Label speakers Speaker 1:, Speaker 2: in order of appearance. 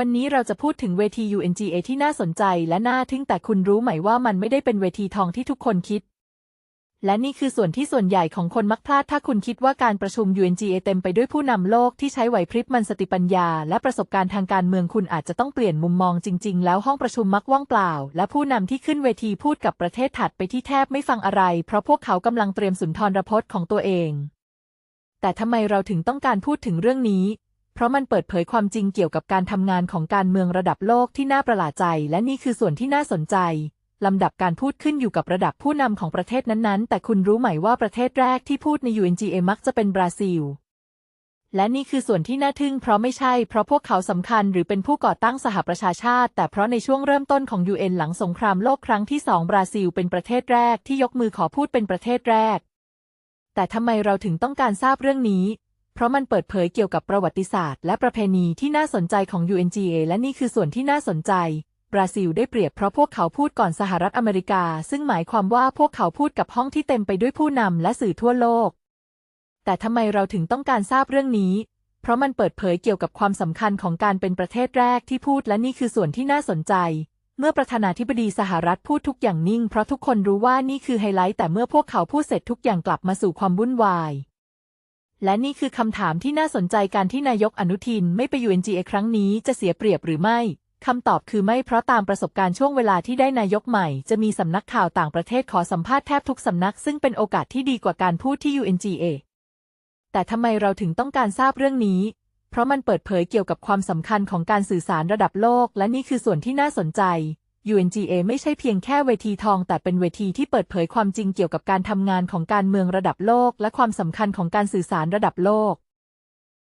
Speaker 1: วันนี้เราจะพูดถึงเวที UNGA ที่น่าสนใจและน่าทึ่งแต่คุณรู้ไหมว่ามันไม่ได้เป็นเวทีทองที่ทุกคนคิด และนี่คือส่วนที่ส่วนใหญ่ของคนมักพลาดถ้าคุณคิดว่าการประชุม UNGA เต็มไปด้วยผู้นำโลกที่ใช้ไหวพริบมันสติปัญญา และประสบการณ์ทางการเมืองคุณอาจจะต้องเปลี่ยนมุมมองจริง ๆ แล้วห้องประชุมมักว่างเปล่า และผู้นำที่ขึ้นเวทีพูดกับประเทศถัดไปที่แทบไม่ฟังอะไร เพราะพวกเขากำลังเตรียมสุนทรพจน์ของตัวเองแต่ทำไมเราถึงต้องการพูดถึงเรื่องนี้ เพราะมันเปิดเผยความจริงเกี่ยวกับการทำงานของการเมืองระดับโลกที่น่าประหลาดใจ และนี่คือส่วนที่น่าสนใจลำดับการพูดขึ้นอยู่กับระดับผู้นำของประเทศนั้นๆ แต่คุณรู้ไหมว่าประเทศแรกที่พูดใน UNGA มักจะเป็นบราซิล และนี่คือส่วนที่น่าทึ่งเพราะไม่ใช่เพราะพวกเขาสำคัญหรือเป็นผู้ก่อตั้งสหประชาชาติ แต่เพราะในช่วงเริ่มต้นของ UN หลังสงครามโลกครั้งที่สองบราซิลเป็นประเทศแรกที่ยกมือขอพูดเป็นประเทศแรก แต่ทำไมเราถึงต้องการทราบเรื่องนี้ เพราะมันเปิดเผยเกี่ยวกับประวัติศาสตร์และประเพณีที่น่าสนใจของ UNGA และนี่คือส่วนที่น่าสนใจ บราซิลได้เปรียบเพราะพวกเขาพูดก่อนสหรัฐอเมริกา ซึ่งหมายความว่าพวกเขาพูดกับห้องที่เต็มไปด้วยผู้นำและสื่อทั่วโลก แต่ทำไมเราถึงต้องการทราบเรื่องนี้ เพราะมันเปิดเผยเกี่ยวกับความสำคัญของการเป็นประเทศแรกที่พูดและนี่คือส่วนที่น่าสนใจเมื่อประธานาธิบดีสหรัฐพูดทุกอย่างนิ่ง เพราะทุกคนรู้ว่านี่คือไฮไลท์แต่เมื่อพวกเขาพูดเสร็จทุกอย่างกลับมาสู่ความวุ่นวาย และนี่คือคำถามที่น่าสนใจการที่นายกอนุทินไม่ไป UNGA ครั้งนี้จะเสียเปรียบหรือไม่คำตอบคือไม่เพราะตามประสบการณ์ช่วงเวลาที่ได้นายกใหม่ จะมีสำนักข่าวต่างประเทศขอสัมภาษณ์แทบทุกสำนัก ซึ่งเป็นโอกาสที่ดีกว่าการพูดที่ UNGA แต่ทำไมเราถึงต้องการทราบเรื่องนี้ เพราะมันเปิดเผยเกี่ยวกับความสำคัญของการสื่อสารระดับโลก และนี่คือส่วนที่น่าสนใจ UNGA ไม่ใช่เพียงแค่เวทีทอง แต่เป็นเวทีที่เปิดเผยความจริงเกี่ยวกับการทำงานของการเมืองระดับโลก และความสำคัญของการสื่อสารระดับโลก